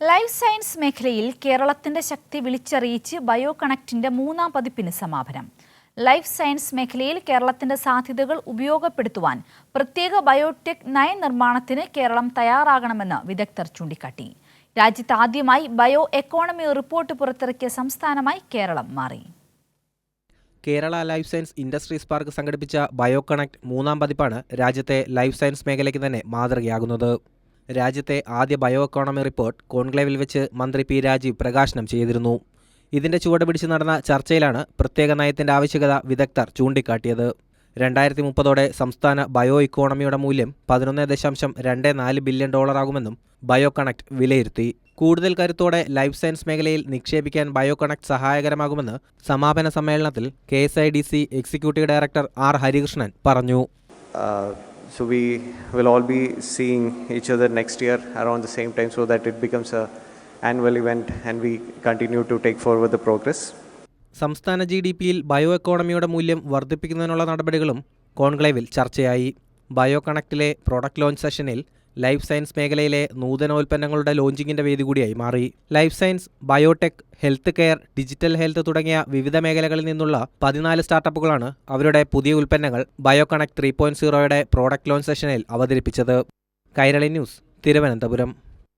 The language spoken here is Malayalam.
ലൈഫ് സയൻസ് മേഖലയിൽ കേരളത്തിന്റെ ശക്തി വിളിച്ചറിയിച്ച് ബയോ കണക്റ്റിന്റെ മൂന്നാം പതിപ്പിന് സമാപനം. ലൈഫ് സയൻസ് മേഖലയിൽ കേരളത്തിന്റെ സാധ്യതകൾ ഉപയോഗപ്പെടുത്തുവാൻ പ്രത്യേക ബയോടെക് നയനിർമ്മാണത്തിന് കേരളം തയ്യാറാകണമെന്ന് വിദഗ്ധർ ചൂണ്ടിക്കാട്ടി. രാജ്യത്ത് ആദ്യമായി ബയോ എക്കോണമി റിപ്പോർട്ട് പുറത്തിറക്കിയ സംസ്ഥാനമായി കേരളം മാറി. Kerala life science industries park സംഘടിപ്പിച്ച ബയോ കണക്ട് മൂന്നാം പതിപ്പാണ് രാജ്യത്തെ ലൈഫ് സയൻസ് മേഖലയ്ക്ക് തന്നെ മാതൃകയാകുന്നത്. രാജ്യത്തെ ആദ്യ ബയോ എക്കോണമി റിപ്പോർട്ട് കോൺക്ലേവിൽ വെച്ച് മന്ത്രി പി രാജീവ് പ്രകാശനം ചെയ്തിരുന്നു. ഇതിന്റെ ചുവട് പിടിച്ച് നടന്ന ചർച്ചയിലാണ് പ്രത്യേക നയത്തിന്റെ ആവശ്യകത വിദഗ്ധർ ചൂണ്ടിക്കാട്ടിയത്. രണ്ടായിരത്തി മുപ്പതോടെ സംസ്ഥാന ബയോ ഇക്കോണമിയുടെ മൂല്യം പതിനൊന്ന് ദശാംശം രണ്ട് നാല് ബില്യൺ ഡോളറാകുമെന്നും ബയോ കണക്ട് വിലയിരുത്തി. കൂടുതൽ കരുത്തോടെ ലൈഫ് സയൻസ് മേഖലയിൽ നിക്ഷേപിക്കാൻ ബയോ കണക്ട് സഹായകരമാകുമെന്ന് സമാപന സമ്മേളനത്തിൽ K executive director R Harikrishnan പറഞ്ഞു. So we will all be seeing each other next year around the same time so that it becomes a annual event and we continue to take forward the progress. സംസ്ഥാന ജി ഡി പിയിൽ ബയോ എക്കോണമിയുടെ മൂല്യം വർദ്ധിപ്പിക്കുന്നതിനുള്ള നടപടികളും കോൺക്ലേവിൽ ചർച്ചയായി ബയോ കണക്റ്റിലെ പ്രോഡക്റ്റ് ലോഞ്ച് സെഷനിൽ ലൈഫ് സയൻസ് മേഖലയിലെ നൂതനോൽപ്പന്നങ്ങളുടെ ലോഞ്ചിങ്ങിന്റെ വേദി കൂടിയായി മാറി. Life science biotech health care digital health തുടങ്ങിയ വിവിധ മേഖലകളിൽ നിന്നുള്ള പതിനാല് സ്റ്റാർട്ടപ്പുകളാണ് അവരുടെ പുതിയ ഉൽപ്പന്നങ്ങൾ ബയോ കണക്ട് ത്രീ പോയിന്റ് സീറോയുടെ പ്രോഡക്റ്റ് ലോഞ്ച് സെഷനിൽ അവതരിപ്പിച്ചത്. കൈരളി ന്യൂസ് തിരുവനന്തപുരം.